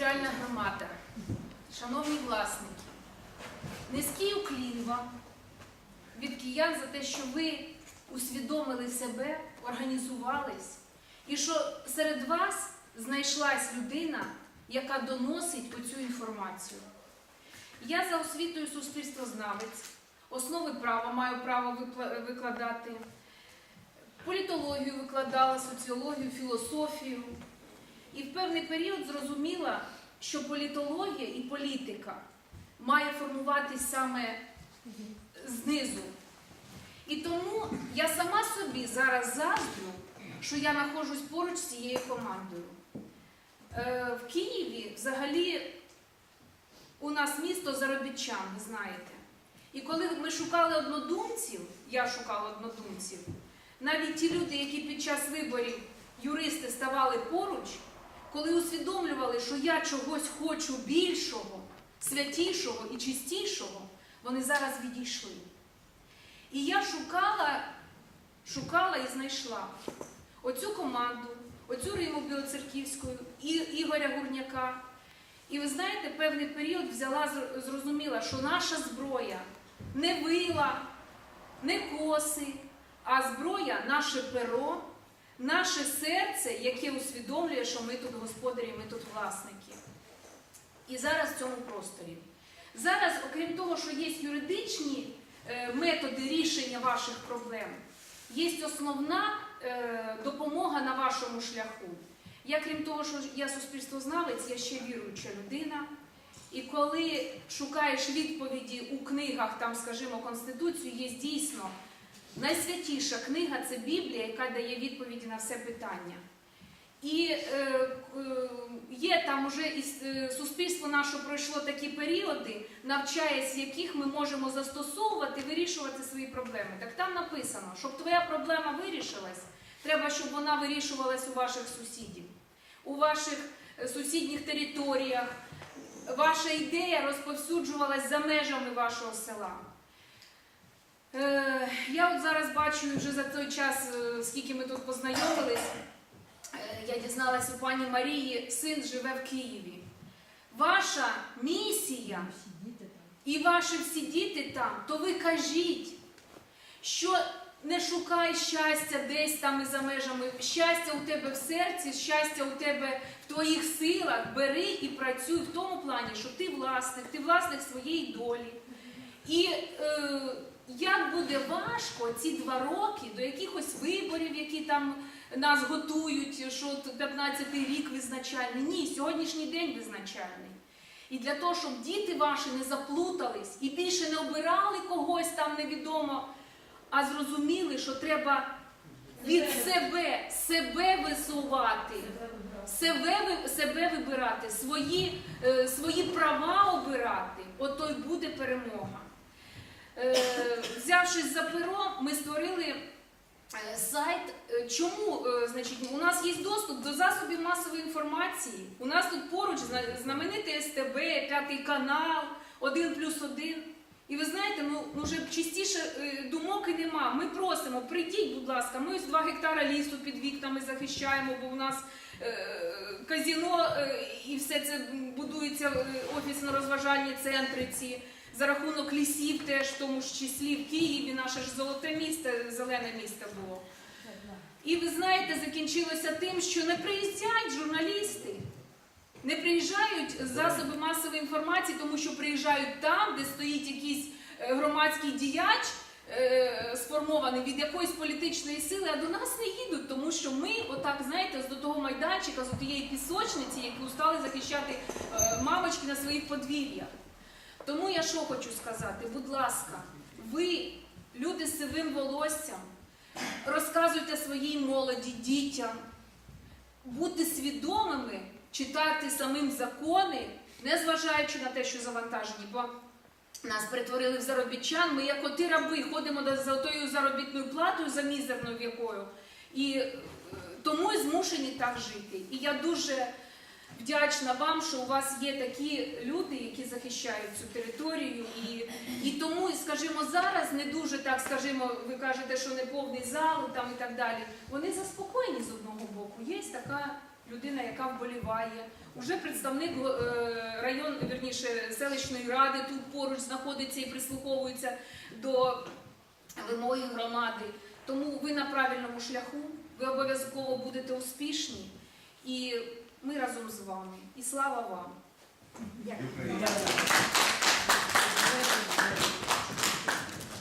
територіальна громада, шановні власники, низький уклін вам від киян за те, що ви усвідомили себе, організувались, і що серед вас знайшлась людина, яка доносить оцю інформацію. Я за освітою суспільствознавець, основи права маю право викладати, політологію викладала, соціологію, філософію. І в певний період зрозуміла, що політологія і політика має формуватись саме знизу. І тому я сама собі зараз заздрю, що я знаходжусь поруч з цією командою. Е, В Києві взагалі у нас місто заробітчан, ви знаєте. І коли ми шукали однодумців, я шукала однодумців, навіть ті люди, які під час виборів юристи ставали поруч, коли усвідомлювали, що я чогось хочу більшого, святішого і чистішого, вони зараз відійшли. І я шукала, шукала і знайшла оцю команду, оцю Риму Білоцерківську, і Ігоря Гурняка. І ви знаєте, певний період взяла, зрозуміла, що наша зброя не вила, не коси, а зброя наше перо, наше серце, яке усвідомлює, що ми тут господарі, ми тут власники. І зараз в цьому просторі. Зараз, окрім того, що є юридичні е, методи рішення ваших проблем, є основна е, допомога на вашому шляху. Я, крім того, що я суспільствознавець, я ще віруюча людина. І коли шукаєш відповіді у книгах, там, скажімо, Конституцію, є дійсно найсвятіша книга це Біблія, яка дає відповіді на все питання. І е, е, є там уже і е, суспільство наше пройшло такі періоди, навчаясь, яких ми можемо застосовувати, вирішувати свої проблеми. Так там написано, щоб твоя проблема вирішилась, треба, щоб вона вирішувалась у ваших сусідів, у ваших е, сусідніх територіях. Ваша ідея розповсюджувалась за межами вашого села. Е, я от зараз бачу вже за той час, е, скільки ми тут познайомились, е, я дізналась у пані Марії, син живе в Києві. Ваша місія і ваші всі діти там, то ви кажіть, що не шукай щастя десь там і за межами. Щастя у тебе в серці, щастя у тебе в твоїх силах. Бери і працюй в тому плані, що ти власник, ти власник своєї долі. І е, як буде важко ці два роки до якихось виборів, які там нас готують, що 15-й рік визначальний. Ні, сьогоднішній день визначальний. І для того, щоб діти ваші не заплутались і більше не обирали когось там невідомо, а зрозуміли, що треба від себе, себе висувати, себе, себе вибирати, свої, е, свої права обирати, ото й буде перемога. Е, взявшись за перо, ми створили е, сайт. Е, Чому? Значить, у нас є доступ до засобів масової інформації. У нас тут поруч знаменитий СТБ, п'ятий канал, один плюс один. І ви знаєте, ну вже чистіше е, думок і нема. Ми просимо, прийдіть, будь ласка, ми ось два гектара лісу під вікнами захищаємо, бо у нас казіно і все це будується офісно-розважальні центри ці. За рахунок лісів теж в тому ж числі в Києві, наше ж золоте місто, зелене місто було. І ви знаєте, закінчилося тим, що не приїздять журналісти, не приїжджають засоби масової інформації, тому що приїжджають там, де стоїть якийсь е, громадський діяч, е, сформований від якоїсь політичної сили, а до нас не їдуть, тому що ми, отак, знаєте, з до того майданчика, з тієї пісочниці, яку стали захищати е, мамочки на своїх подвір'ях. Тому я що хочу сказати, будь ласка, ви, люди з сивим волоссям, розказуйте своїй молоді, дітям, бути свідомими, читати самим закони, незважаючи на те, що завантажені, бо нас перетворили в заробітчан, ми як оти раби ходимо за тою заробітною платою, за мізерною якою, і е, тому і змушені так жити. І я дуже вдячна вам, що у вас є такі люди, які захищають цю територію. І, і тому, скажімо, зараз не дуже так, скажімо, ви кажете, що не повний зал там і так далі. Вони заспокоєні з одного боку. Є така людина, яка вболіває. Уже представник е, район, вірніше, селищної ради тут поруч знаходиться і прислуховується до вимоги громади. Тому ви на правильному шляху, ви обов'язково будете успішні, і ми разом з вами. І слава вам! Дякую.